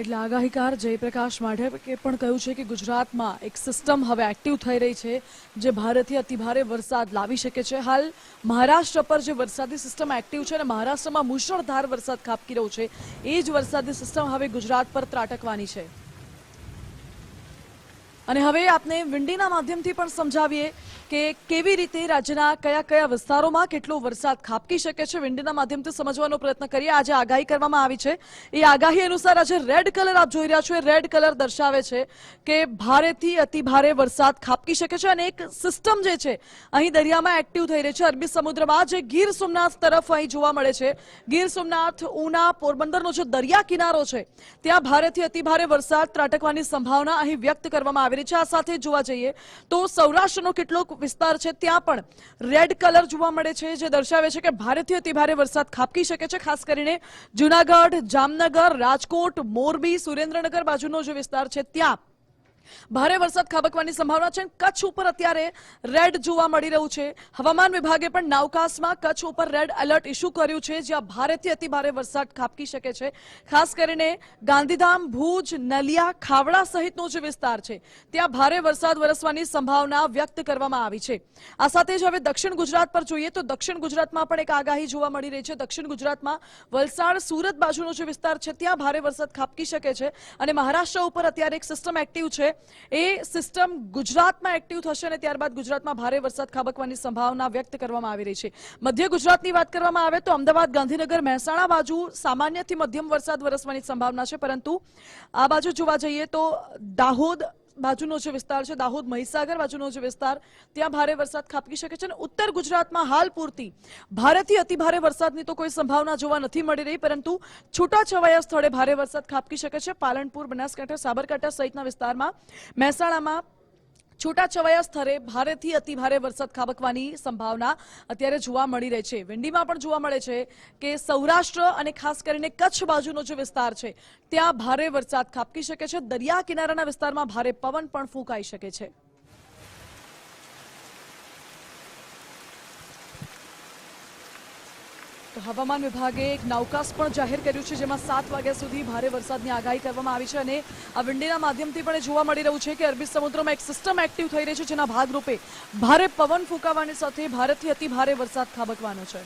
એટલે આગાહીકાર જયપ્રકાશ માઢકે પણ કહ્યું છે કે ગુજરાતમાં એક સિસ્ટમ હવે એક્ટિવ થઈ રહી છે, જે ભારેથી અતિભારે વરસાદ લાવી શકે છે. હાલ મહારાષ્ટ્ર પર જે વરસાદી સિસ્ટમ એક્ટિવ છે અને મહારાષ્ટ્રમાં મુશળધાર વરસાદ ખાબકી રહ્યો છે, એ જ વરસાદી સિસ્ટમ હવે ગુજરાત પર ત્રાટકવાની છે. અને હવે આપને વિંડીના માધ્યમથી પણ સમજાવીએ કે કેવી રીતે રાજ્યના કયા કયા વિસ્તારોમાં કેટલો વરસાદ ખાબકી શકે છે વિંડીના માધ્યમથી સમજવાનો પ્રયત્ન કરીએ. આજે આગાહી કરવામાં આવી છે. એ આગાહી અનુસાર આજે રેડ કલર આપ જોઈ રહ્યા છો. એ રેડ કલર દર્શાવે છે કે ભારેથી અતિ ભારે વરસાદ ખાબકી શકે છે અને એક સિસ્ટમ જે છે અહીં દરિયામાં એક્ટિવ થઈ રહી છે. અરબી સમુદ્રમાં જે ગીર સોમનાથ તરફ અહીં જોવા મળે છે. ગીર સોમનાથ, ઉના, પોરબંદરનો જે દરિયા કિનારો છે, ત્યાં ભારેથી અતિ ભારે વરસાદ ત્રાટકવાની સંભાવના અહીં વ્યક્ત કરવામાં આવી રહી છે. આ સાથે જોવા જઈએ તો સૌરાષ્ટ્રનો કેટલોક વિસ્તાર છે, ત્યાં પણ રેડ કલર જોવા મળે છે, જે દર્શાવે છે કે ભારેથી અતિ ભારે વરસાદ ખાબકી શકે છે, ખાસ કરીને જુનાગઢ, જામનગર, રાજકોટ, મોરબી, સુરેન્દ્રનગર બાજુનો જે વિસ્તાર છે, ત્યાં ભારે વરસાદ ખાબકવાની સંભાવના છે. કચ્છ ઉપર અત્યારે રેડ જોવા મળી રહ્યું છે. હવામાન વિભાગે પણ નાવકાશમાં કચ્છ ઉપર રેડ એલર્ટ ઇસ્યુ કર્યું છે, જ્યાં ભારેથી અતિ ભારે વરસાદ ખાબકી શકે છે. ખાસ કરીને ગાંધીધામ, ભુજ, નલિયા, ખાવડા સહિતનો જે વિસ્તાર છે, ત્યાં ભારે વરસાદ વરસવાની સંભાવના વ્યક્ત કરવામાં આવી છે. આ સાથે જ હવે દક્ષિણ ગુજરાત પર જોઈએ તો દક્ષિણ ગુજરાતમાં પણ એક આગાહી જોવા મળી રહી છે. દક્ષિણ ગુજરાતમાં વલસાડ, સુરત બાજુનો જે વિસ્તાર છે, ત્યાં ભારે વરસાદ ખાબકી શકે છે અને મહારાષ્ટ્ર ઉપર અત્યારે એક સિસ્ટમ એક્ટિવ છે. એ સિસ્ટમ ગુજરાતમાં એક્ટિવ થશે અને ત્યારબાદ ગુજરાતમાં ભારે વરસાદ ખાબકવાની સંભાવના વ્યક્ત કરવામાં આવી રહી છે. મધ્ય ગુજરાતની વાત કરવામાં આવે તો અમદાવાદ, ગાંધીનગર, મહેસાણા બાજુ સામાન્યથી મધ્યમ વરસાદ વરસવાની સંભાવના છે, પરંતુ આ બાજુ જોવા જઈએ તો દાહોદ બાજુનો જે વિસ્તાર છે, દાહોદ મહીસાગર બાજુનો જે વિસ્તાર, ત્યાં ભારે વરસાદ ખાબકી શકે છે અને ઉત્તર ગુજરાતમાં હાલ પૂરતી ભારેથી અતિભારે વરસાદની તો કોઈ સંભાવના જોવા નથી મળી રહી, પરંતુ છૂટાછવાયા સ્થળે ભારે વરસાદ ખાબકી શકે છે. પાલનપુર, બનાસકાંઠા, સાબરકાંઠા સહિતના વિસ્તારમાં મહેસાણામાં છૂટાછવાયા સ્થળે ભારેથી અતિ ભારે વરસાદ ખાબકવાની સંભાવના અત્યારે જોવા મળી રહી છે. વિંડીમાં પણ જોવા મળે છે કે સૌરાષ્ટ્ર અને ખાસ કરીને કચ્છ બાજુનો જે વિસ્તાર છે, ત્યાં ભારે વરસાદ ખાબકી શકે છે. દરિયા કિનારાના વિસ્તારમાં ભારે પવન પણ ફૂંકાઈ શકે છે. તો હવામાન વિભાગે એક નવકાશ પણ જાહેર કર્યું છે, જેમાં સાત વાગ્યા સુધી ભારે વરસાદની આગાહી કરવામાં આવી છે અને આ વિંડીના માધ્યમથી પણ જોવા મળી રહ્યું છે કે અરબી સમુદ્રમાં એક સિસ્ટમ એક્ટિવ થઈ રહી છે, જેના ભાગરૂપે ભારે પવન ફૂંકાવાની સાથે ભારતથી અતિ ભારે વરસાદ ખાબકવાનો છે.